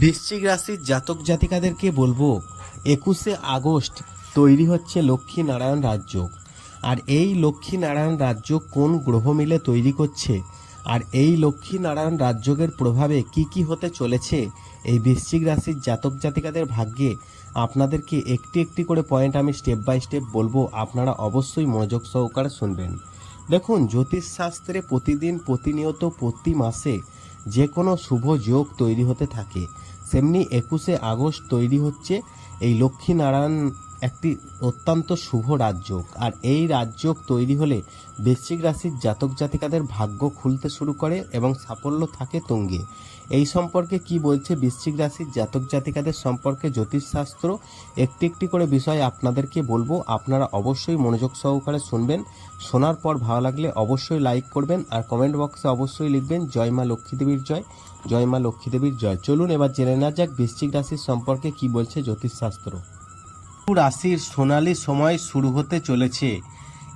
বৃশ্চিক রাশির জাতক জাতিকাদেরকে বলব, একুশে আগস্ট তৈরি হচ্ছে লক্ষ্মী নারায়ণ রাজ্য আর এই লক্ষ্মী নারায়ণ রাজ্য কোন গ্রহ মিলে তৈরি করছে? আর এই লক্ষ্মী নারায়ণ রাজ্যের প্রভাবে কি কি হতে চলেছে? এই বৃশ্চিক রাশির জাতক জাতিকাদের ভাগ্যে আপনাদেরকে একটি একটি করে পয়েন্ট আমি স্টেপ বাই স্টেপ বলব, আপনারা অবশ্যই মনোযোগ সহকারে শুনবেন। দেখুন, জ্যোতিষশাস্ত্রে প্রতিদিন প্রতিনিয়ত প্রতি মাসে যে কোনো শুভ যোগ তৈরি হতে থাকে। সেমনি একুশে আগস্ট তৈরি হচ্ছে এই লক্ষ্মীনারায়ণ একটি অত্যন্ত শুভ রাজযোগ। আর এই রাজযোগ তৈরি হলে বৃশ্চিক রাশির জাতক জাতিকাদের ভাগ্য খুলতে শুরু করে এবং সাফল্য থাকে তুঙ্গে। এই সম্পর্কে কি বলছে বৃশ্চিক রাশির জাতক জাতিকাদের সম্পর্কে জ্যোতিষশাস্ত্র? একটি একটি করে বিষয় আপনাদেরকে বলব। আপনারা অবশ্যই মনোযোগ সহকারে শুনবেন। শোনার পর ভালো লাগলে অবশ্যই লাইক করবেন আর কমেন্ট বক্সে অবশ্যই লিখবেন, জয় মা লক্ষ্মীদেবীর জয় জয় মা লক্ষ্মীদেবীর জয়। চলুন এবার জেনে না যাক বৃশ্চিক রাশির সম্পর্কে কি বলছে জ্যোতিষশাস্ত্র। রাশির সোনালি সময় শুরু হতে চলেছে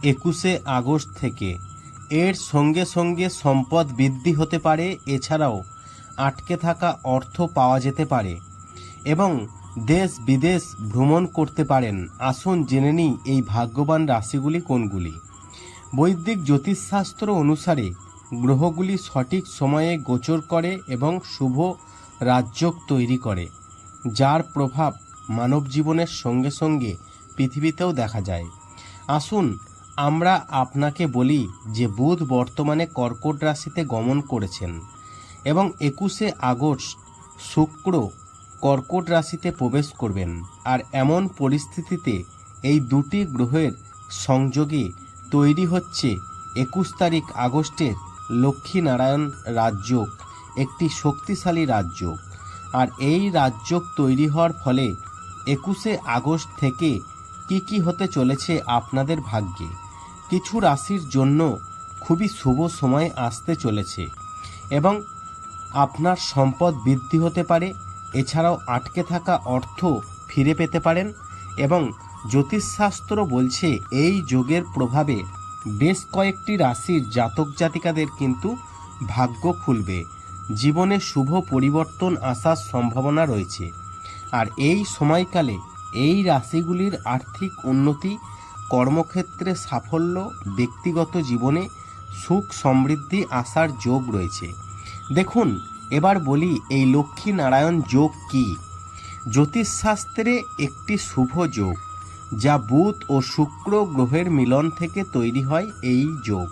একুশে আগস্ট থেকে। এর সঙ্গে সঙ্গে সম্পদ বৃদ্ধি হতে পারে। এছাড়াও আটকে থাকা অর্থ পাওয়া যেতে পারে এবং দেশ বিদেশ ভ্রমণ করতে পারেন। আসুন জেনে নিই এই ভাগ্যবান রাশিগুলি কোনগুলি। বৈদিক জ্যোতিষশাস্ত্র অনুসারে গ্রহগুলি সঠিক সময়ে গোচর করে এবং শুভ রাজযোগ তৈরি করে, যার প্রভাব মানব জীবনের সঙ্গে সঙ্গে পৃথিবীতেও দেখা যায়। আসুন আমরা আপনাকে বলি যে বুধ বর্তমানে কর্কট রাশিতে গমন করেছেন। এবং একুশে আগস্ট শুক্র কর্কট রাশিতে প্রবেশ করবেন। আর এমন পরিস্থিতিতে এই দুটি গ্রহের সংযোগে তৈরি হচ্ছে একুশ তারিখ আগস্টের লক্ষ্মীনারায়ণ রাজযোগ, একটি শক্তিশালী রাজযোগ। আর এই রাজযোগ তৈরি হওয়ার ফলে একুশে আগস্ট থেকে কি কি হতে চলেছে আপনাদের ভাগ্যে? কিছু রাশির জন্য খুবই শুভ সময় আসতে চলেছে। এবং আপনার সম্পদ বৃদ্ধি হতে পারে, এছাড়াও আটকে থাকা অর্থ ফিরে পেতে পারেন এবং জ্যোতিষশাস্ত্র বলছে এই যোগের প্রভাবে বেশ কয়েকটি রাশির জাতক জাতিকাদের কিন্তু ভাগ্য খুলবে। জীবনে শুভ পরিবর্তন আসার সম্ভাবনা রয়েছে। আর এই সময়কালে এই রাশিগুলির আর্থিক উন্নতি, কর্মক্ষেত্রে সাফল্য, ব্যক্তিগত জীবনে সুখ সমৃদ্ধি আসার যোগ রয়েছে। দেখুন, এবার বলি এই লক্ষ্মী নারায়ণ যোগ কি? জ্যোতিষশাস্ত্রে একটি শুভ যোগ, যা বুধ ও শুক্র গ্রহের মিলন থেকে তৈরি হয় এই যোগ।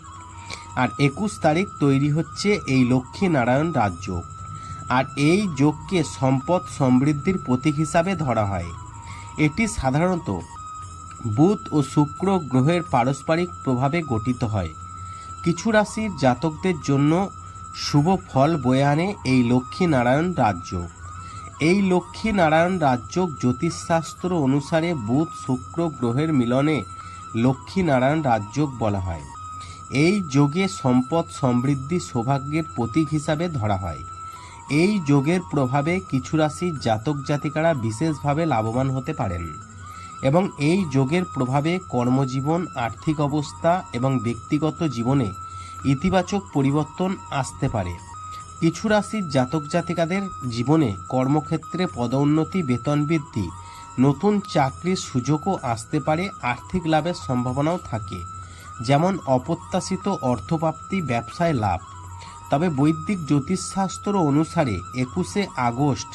আর একুশ তারিখ তৈরি হচ্ছে এই লক্ষ্মী নারায়ণ রাজযোগ আর এই যোগকে সম্পদ সমৃদ্ধির প্রতীক হিসাবে ধরা হয়। এটি সাধারণত বুধ ও শুক্র গ্রহের পারস্পরিক প্রভাবে গঠিত হয়। কিছু রাশির জাতকদের জন্য শুভ ফল বয়ে আনে এই লক্ষ্মী নারায়ণ রাজযোগ এই লক্ষ্মী নারায়ণ রাজযোগ জ্যোতিষশাস্ত্র অনুসারে বুধ শুক্র গ্রহের মিলনে লক্ষ্মী নারায়ণ রাজযোগ বলা হয়। এই যোগে সম্পদ সমৃদ্ধি সৌভাগ্যের প্রতীক হিসাবে ধরা হয়। এই যোগের প্রভাবে কিছু রাশির জাতক জাতিকারা বিশেষভাবে লাভবান হতে পারেন এবং এই যোগের প্রভাবে কর্মজীবন, আর্থিক অবস্থা এবং ব্যক্তিগত জীবনে ইতিবাচক পরিবর্তন আসতে পারে। কিছু রাশির জাতক জাতিকাদের জীবনে কর্মক্ষেত্রে পদোন্নতি, বেতন বৃদ্ধি, নতুন চাকরির সুযোগও আসতে পারে, আর্থিক লাভের সম্ভাবনাও থাকে। যেমন অপ্রত্যাশিত অর্থপ্রাপ্তি, ব্যবসায় লাভ। তবে বৈদিক জ্যোতিষশাস্ত্র অনুসারে একুশে আগস্ট,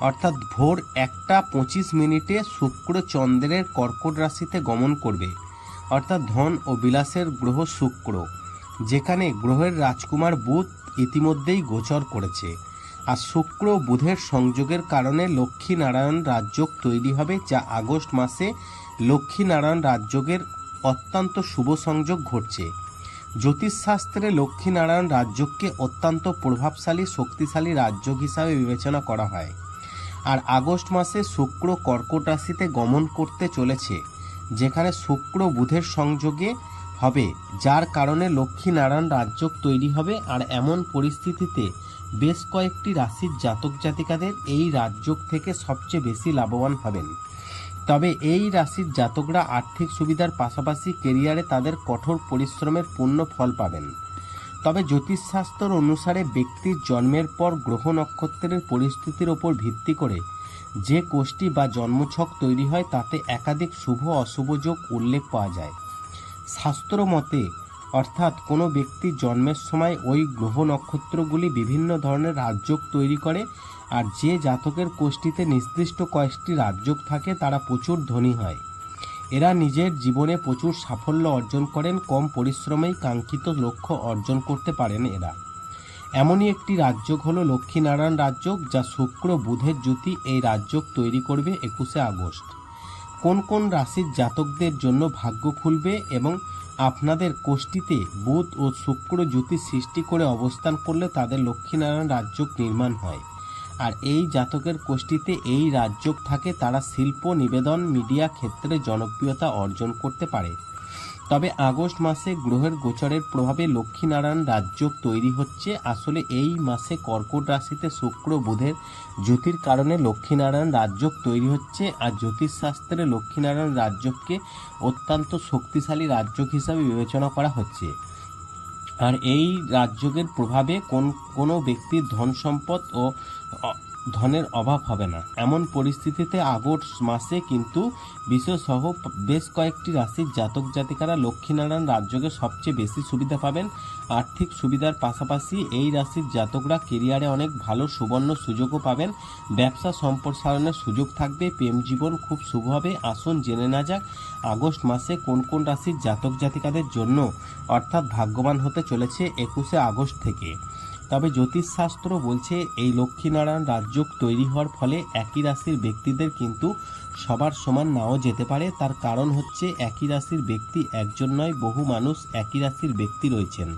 অর্থাৎ ভোর একটা পঁচিশ মিনিটে শুক্র চন্দ্রের কর্কট রাশিতে গমন করবে, অর্থাৎ ধন ও বিলাসের গ্রহ শুক্র। যেখানে গ্রহের রাজকুমার বুধ ইতিমধ্যেই গোচর করেছে। আর শুক্র বুধের সংযোগের কারণে লক্ষ্মী নারায়ণ রাজযোগ তৈরি হবে, যা আগস্ট মাসে লক্ষ্মী নারায়ণ রাজযোগের অত্যন্ত শুভ সংযোগ ঘটছে। জ্যোতিষশাস্ত্রে লক্ষ্মীনারায়ণ রাজযোগকে অত্যন্ত প্রভাবশালী, শক্তিশালী রাজযোগ হিসাবে বিবেচনা করা হয়। আর আগস্ট মাসে শুক্র কর্কট রাশিতে গমন করতে চলেছে, যেখানে শুক্র বুধের সংযোগে হবে, যার কারণে লক্ষ্মীনারায়ণ রাজযোগ তৈরি হবে আর এমন পরিস্থিতিতে বেশ কয়েকটি রাশির জাতক জাতিকাদের এই রাজযোগ থেকে সবচেয়ে বেশি লাভবান হবেন। তবে এই রাশির জাতকরা আর্থিক সুবিধার পাশাপাশি কেরিয়ারে তাদের কঠোর পরিশ্রমের পূর্ণ ফল পাবেন। তবে জ্যোতিষশাস্ত্র অনুসারে ব্যক্তির জন্মের পর গ্রহ নক্ষত্রের পরিস্থিতির ওপর ভিত্তি করে যে কোষ্ঠী বা জন্মছক তৈরি হয় তাতে একাধিক শুভ অশুভ যোগ উল্লেখ পাওয়া যায়। শাস্ত্র মতে, অর্থাৎ কোনো ব্যক্তির জন্মের সময় ওই গ্রহ নক্ষত্রগুলি বিভিন্ন ধরনের রাজযোগ তৈরি করে আর যে জাতকের কোষ্ঠীতে নির্দিষ্ট কয়েকটি রাজযোগ থাকে তারা প্রচুর ধনী হয়। এরা নিজের জীবনে প্রচুর সাফল্য অর্জন করেন, কম পরিশ্রমেই কাঙ্ক্ষিত লক্ষ্য অর্জন করতে পারেন এরা। এমনই একটি রাজযোগ হলো লক্ষ্মীনারায়ণ রাজযোগ, যা শুক্র, বুধের জ্যোতি এই রাজযোগ তৈরি করবে একুশে আগস্ট। কোন কোন রাশির জাতকদের জন্য ভাগ্য খুলবে এবং আপনাদের কোষ্ঠীতে বুধ ও শুক্র জ্যোতি সৃষ্টি করে অবস্থান করলে তাদের লক্ষ্মীনারায়ণ রাজযোগ নির্মাণ হয়। আর এই জাতকের কোষ্ঠীতে এই রাজযোগ থাকে, তারা শিল্প, নিবেদন, মিডিয়া ক্ষেত্রে জনপ্রিয়তা অর্জন করতে পারে। তবে আগস্ট মাসে গ্রহের গোচরের প্রভাবে লক্ষ্মীনারায়ণ রাজযোগ তৈরি হচ্ছে। আসলে এই মাসে কর্কট রাশিতে শুক্র বুধের জ্যোতির কারণে লক্ষ্মীনারায়ণ রাজযোগ তৈরি হচ্ছে আর জ্যোতিষশাস্ত্রে লক্ষ্মীনারায়ণ রাজযোগকে অত্যন্ত শক্তিশালী রাজযোগ হিসাবে বিবেচনা করা হচ্ছে। আর এই রাজযোগের প্রভাবে কোন, কোনো ব্যক্তির ধন সম্পদ ও ধনের অভাব হবে না। এমন পরিস্থিতিতে আগস্ট মাসে কিন্তু বিশ্বসহ বেশ কয়েকটি রাশির জাতক জাতিকারা লক্ষ্মীনারায়ণ রাজ্যকে সবচেয়ে বেশি সুবিধা পাবেন। আর্থিক সুবিধার পাশাপাশি এই রাশির জাতকরা কেরিয়ারে অনেক ভালো সুবর্ণ সুযোগও পাবেন। ব্যবসা সম্প্রসারণের সুযোগ থাকবে। প্রেম জীবন খুব শুভ হবে। আসুন জেনে না যাক আগস্ট মাসে কোন কোন রাশির জাতক জাতিকাদের জন্য অর্থাৎ ভাগ্যবান হতে চলেছে একুশে আগস্ট থেকে। তবে জ্যোতিষশাস্ত্র বলছে এই লক্ষ্মীনারায়ণ রাজযোগ তৈরি হওয়ার ফলে একই রাশির ব্যক্তিদের কিন্তু সবার সমান নাও যেতে পারে। তার কারণ হচ্ছে একই রাশির ব্যক্তি একজন নয়, বহু মানুষ একই রাশির ব্যক্তি রয়েছেন।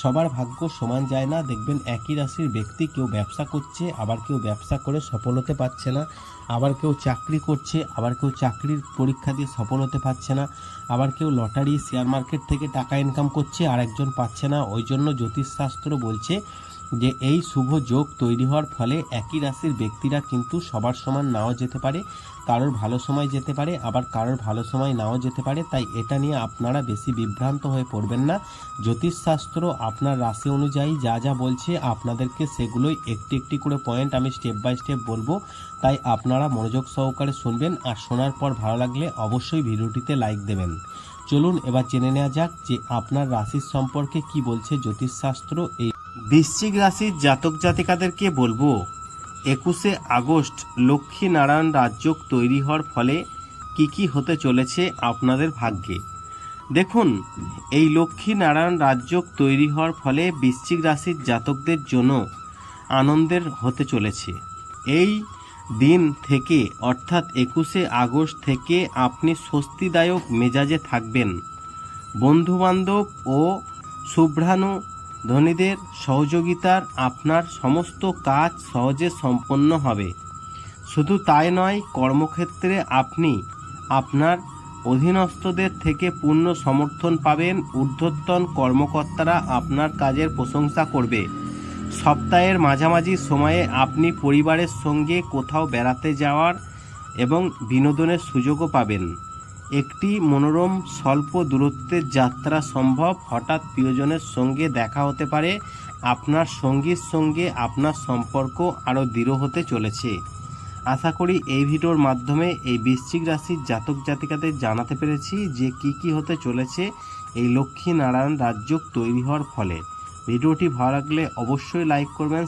সবার ভাগ্য সমান যায় না। দেখবেন একই রাশির ব্যক্তি কেউ ব্যবসা করছে, আবার কেউ ব্যবসা করে সফল হতে পারছে না। আবার কেউ চাকরি করছে, আবার কেউ চাকরির পরীক্ষা দিয়ে সফল হতে পারছে না। আবার কেউ লটারি শেয়ার মার্কেট থেকে টাকা ইনকাম করছে আর একজন পাচ্ছে না। ওই জন্য জ্যোতিষশাস্ত্র বলছে যে এই শুভ যোগ তৈরি হওয়ার ফলে একই রাশির ব্যক্তিরা কিন্তু সবার সমান নাও যেতে পারে, কারোর ভালো সময় যেতে পারে, আবার কারোর ভালো সময় নাও যেতে পারে। তাই এটা নিয়ে আপনারা বেশি বিভ্রান্ত হয়ে পড়বেন না। জ্যোতিষশাস্ত্র আপনার রাশি অনুযায়ী যা যা বলছে আপনাদেরকে সেগুলোই একটি একটি করে পয়েন্ট আমি স্টেপ বাই স্টেপ বলব। তাই আপনারা মনোযোগ সহকারে শুনবেন আর শোনার পর ভালো লাগলে অবশ্যই ভিডিওটিতে লাইক দেবেন। চলুন এবার জেনে নেওয়া যাক যে আপনার রাশির সম্পর্কে কি বলছে জ্যোতিষশাস্ত্র এই বৃশ্চিক রাশির জাতক জাতিকাদেরকে বলব, একুশে আগস্ট লক্ষ্মী নারায়ণ রাজযোগ তৈরি হওয়ার ফলে কি কি হতে চলেছে আপনাদের ভাগ্যে? দেখুন, এই লক্ষ্মী নারায়ণ রাজযোগ তৈরি হওয়ার ফলে বৃশ্চিক রাশির জাতকদের জন্য আনন্দের হতে চলেছে। এই দিন থেকে, অর্থাৎ একুশে আগস্ট থেকে আপনি স্বস্তিদায়ক মেজাজে থাকবেন। বন্ধুবান্ধব ও শুভ্রাণু ধনীদের সহযোগিতার আপনার সমস্ত কাজ সহজে সম্পন্ন হবে। শুধু তাই নয়, কর্মক্ষেত্রে আপনি আপনার অধীনস্থদের থেকে পূর্ণ সমর্থন পাবেন। ঊর্ধ্বতন কর্মকর্তারা আপনার কাজের প্রশংসা করবে। সপ্তাহের মাঝামাঝি সময়ে আপনি পরিবারের সঙ্গে কোথাও বেড়াতে যাওয়ার এবং বিনোদনের সুযোগও পাবেন। একটি মনোরম স্বল্প দূরত্বের যাত্রা সম্ভব। হঠাৎ প্রিয়জনের সঙ্গে দেখা হতে পারে। আপনার সঙ্গীর সঙ্গে আপনার সম্পর্ক আরও দৃঢ় হতে চলেছে। আশা করি এই ভিডিওর মাধ্যমে এই বৃশ্চিক রাশির জাতক জাতিকাদের জানাতে পেরেছি যে কি কি হতে চলেছে এই লক্ষ্মী নারায়ণ রাজযোগ তৈরি হওয়ার ফলে। ভিডিওটি ভালো লাগলে অবশ্যই লাইক করবেন